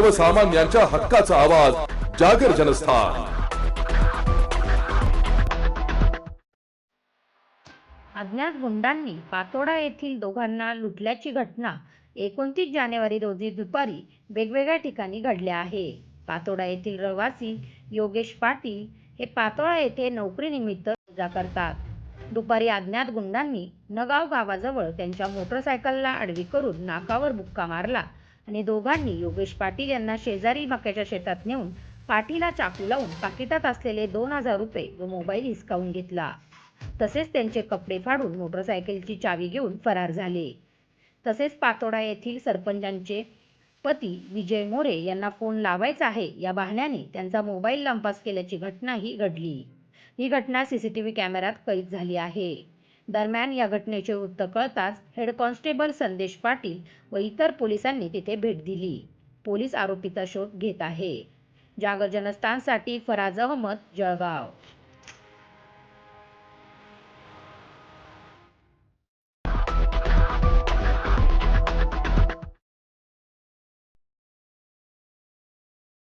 सर्वसामान्यांच्या हक्काचा आवाज जागर जनस्थान. अज्ञात गुंडांनी पातोडा येथील दोघांना लुटल्याची घटना एकोणतीस जानेवारी रोजी दुपारी वेगवेगळ्या ठिकाणी घडल्या आहे. पातोडा येथील रहिवासी योगेश पाटील हे पातोडा येथे नोकरीनिमित्त जा करतात. दुपारी अज्ञात गुंडांनी नगाव गावाजवळ त्यांच्या मोटरसायकलला आडवी करून नाकावर बुक्का मारला. आणि दोघांनी योगेश पाटील यांना शेजारी मक्याच्या शेतात नेऊन पाठीला चाकू लावून पाकिटात असलेले दोन हजार रुपये व मोबाईल हिसकावून घेतला. तसेच त्यांचे कपडे फाडून मोटरसायकलची चावी घेऊन फरार झाले. तसेच पातोडा येथील सरपंचांचे पती विजय मोरे यांना फोन लावायचा आहे या बहाण्याने त्यांचा मोबाईल लंपास केल्याची घटनाही घडली. ही घटना सीसीटीव्ही कॅमेऱ्यात कैद झाली आहे. दरम्यान या घटनेचे वृत्त कळताच हेड कॉन्स्टेबल संदेश पाटील व इतर पोलिसांनी तिथे भेट दिली. पोलीस आरोपीचा शोध घेत आहे. जागर जनस्थानसाठी फराज अहमद जळगाव.